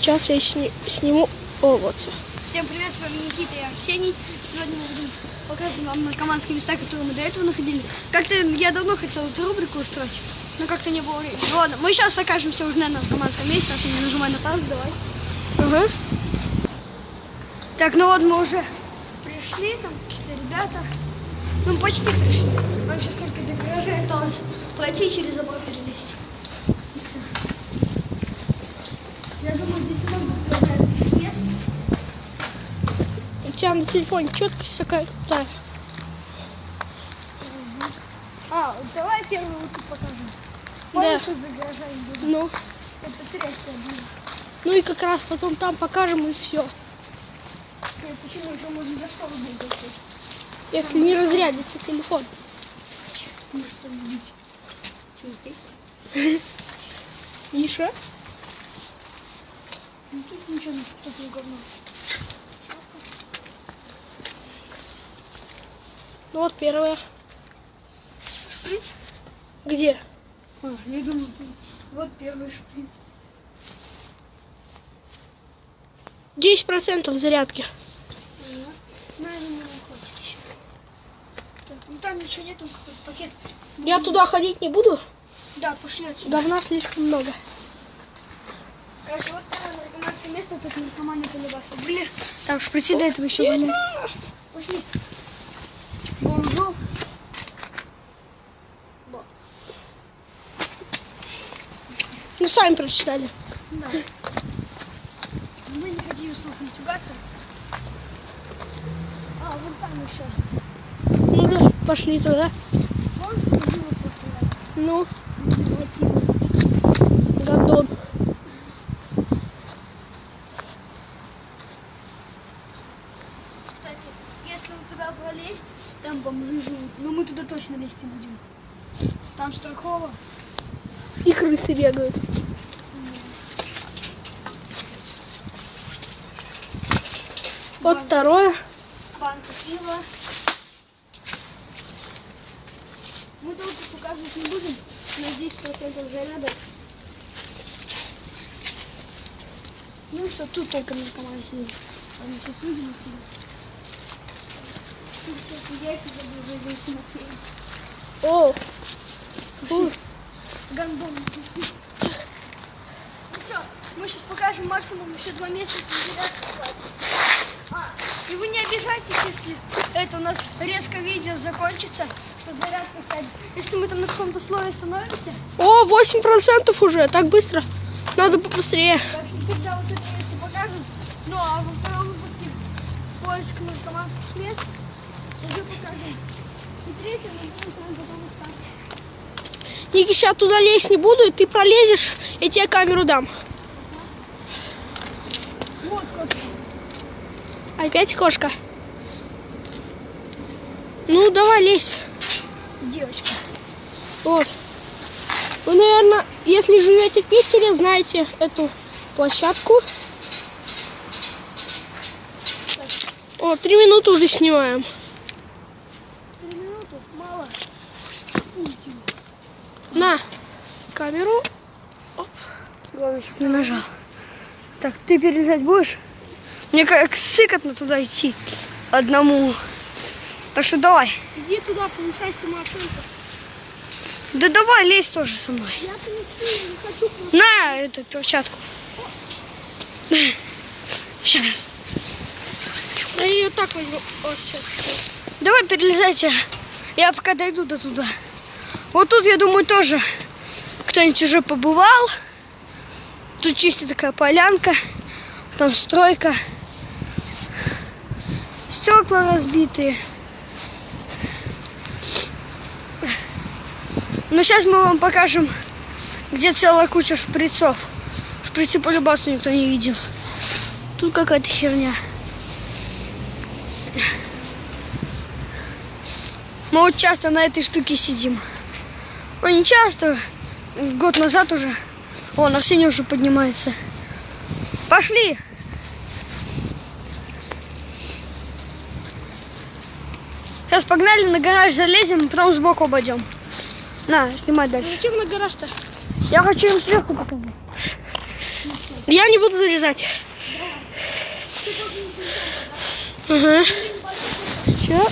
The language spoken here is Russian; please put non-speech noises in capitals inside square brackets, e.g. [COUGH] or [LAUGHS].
Сейчас я сни- сниму. О, вот всё. Всем привет, с вами Никита и Арсений. Сегодня мы будем показывать вам наркоманские места, которые мы до этого находили. Как-то я давно хотел эту рубрику устроить, но как-то не было времени. Ладно, мы сейчас окажемся уже на наркоманском месте. Арсений, нажимай на паз, давай. Ага. Так, ну вот мы уже пришли, там какие-то ребята. Ну, почти пришли. Нам сейчас только до гаража осталось пройти и через забор перелезть. И всё. Я думаю, здесь много будет таких мест. У тебя на телефоне четкость такая крутая. А, давай тут покажем. Да. Помнишь, было? Ну, Это третья была. ну и как раз потом там покажем и все. Ой, Почему это можно за что выглядеть? Если не разрядится телефон. [LAUGHS] Миша? Ну тут ничего не такое говно. Ну вот первая. Шприц? Где? А, я думал, тут. Вот первый шприц. 10% зарядки. Наверное, не хватит еще. Так, ну там ничего нет, там какой-то пакет. Я туда ходить не буду. Да, пошли отсюда. Говна слишком много. Короче, вот наркоманское место, тут наркоманы колебаса были. Там шприцы до этого еще были. Пошли. Бомжу. Ну, сами прочитали. Да. Мы не хотим слух не тюгаться. А, вон там еще. Ну да, пошли туда. Вон впереди вот тут стоят. Ну, Латины. Если вы туда пролезть, там бомжи живут. Но мы туда точно лезть не будем. Там страхово. И крысы бегают. Вот второе. Банка пива. Мы долго показывать не будем, но здесь 100% зарядок. Ну что, тут только наркоманы сидят. Они сейчас отсюда. Тут сейчас яйца забыл зайти на пиво. О, фу. Гандон. Ну все, мы сейчас покажем максимум еще два месяца зарядки. А, и вы не обижайтесь, если это у нас резко видео закончится, что зарядка станет. Если мы там на каком-то слове становимся, О, 8% уже, так быстро. Надо побыстрее. так что тогда вот это если покажем. Ну а во втором выпуске поиск наркоманских мест Ники, сейчас туда лезть не буду, и ты пролезешь, я тебе камеру дам. Вот как. Опять кошка. Ну, давай лезь. Девочка. Вот. Вы, наверное, если живете в Питере, знаете эту площадку. О, три минуты уже снимаем. Три минуты? Мало. На камеру. Главное, сейчас не нажал. Так, ты перелезать будешь? Мне как сыкотно туда идти одному. Так что давай. Иди туда, повышай самооценку. Да давай, лезь тоже со мной. Не сильно не хочу. просто- На эту перчатку. Сейчас. Я ее так возьму. Вот сейчас. Давай перелезайте. Я пока дойду до туда. Вот тут, я думаю, тоже кто-нибудь уже побывал. Тут чисто такая полянка. Там стройка. Стекла разбитые. Но сейчас мы вам покажем, где целая куча шприцов. Шприцы по любасу никто не видел. Тут какая-то херня. Мы вот часто на этой штуке сидим. Ну, не часто. Год назад уже. Вон, Арсений уже поднимается. Пошли. Сейчас погнали на гараж залезем, потом сбоку обойдем. На, снимай дальше. Зачем на гараж-то? Я хочу им сверху показать. Я не буду залезать. Ага. Все.